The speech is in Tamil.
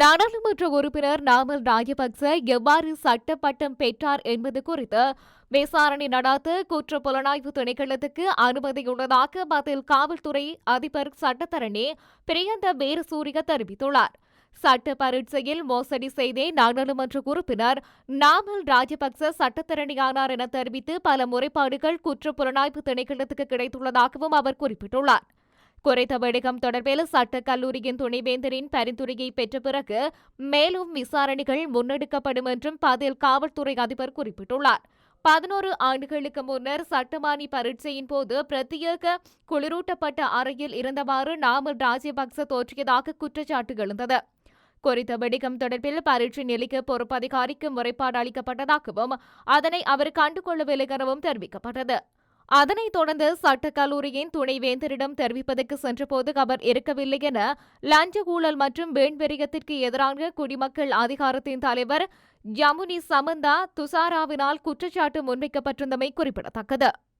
நாடாளுமன்ற உறுப்பினர் நாமல் ராஜபக்ச எவ்வாறு சட்ட பட்டம் பெற்றார் என்பது குறித்து விசாரணை நடாத்த குற்ற புலனாய்வு திணைக்களத்துக்கு அனுமதியுள்ளதாக பதில் காவல்துறை அதிபர் சட்டத்தரணி பிரியந்த வீரசூரிய தெரிவித்துள்ளார். சட்ட பரீட்சையில் மோசடி செய்தே நாடாளுமன்ற உறுப்பினர் நாமல் ராஜபக்ச சட்டத்தரணியானார் என தெரிவித்து பல முறைப்பாடுகள் குற்ற புலனாய்வு திணைக்களத்துக்கு கிடைத்துள்ளதாகவும் அவர் குறிப்பிட்டுள்ளார். குறித்த வெடிகம் தொடர்பில் சட்டக் கல்லூரியின் துணைவேந்தரின் பரிந்துரையை பெற்ற பிறகு மேலும் விசாரணைகள் முன்னெடுக்கப்படும் என்றும் பதில் காவல்துறை அதிபர் குறிப்பிட்டுள்ளார். பதினோரு ஆண்டுகளுக்கு முன்னர் சட்டமானி பரீட்சையின் போது பிரத்யேக குளிரூட்டப்பட்ட அறையில் இருந்தவாறு நாமல் ராஜபக்ச தோற்றியதாக குற்றச்சாட்டு எழுந்தது. குறித்த வெடிக்கம் தொடர்பில் பரீட்சை நிலைக்கு பொறுப்பதிகாரிக்கு முறைப்பாடு அளிக்கப்பட்டதாகவும் அதனை அவர் கண்டுகொள்ளவில்லை எனவும் தெரிவிக்கப்பட்டது. அதனைத் தொடர்ந்து சட்டக்கல்லூரியின் துணைவேந்தரிடம் தெரிவிப்பதற்கு சென்றபோது அவர் இருக்கவில்லை என லஞ்ச ஊழல் மற்றும் வேண்பெரியத்திற்கு எதிரான குடிமக்கள் அதிகாரத்தின் தலைவர் யமுனி சமந்தா துசாராவினால் குற்றச்சாட்டு முன்வைக்கப்பட்டிருந்தமை குறிப்பிடத்தக்கது.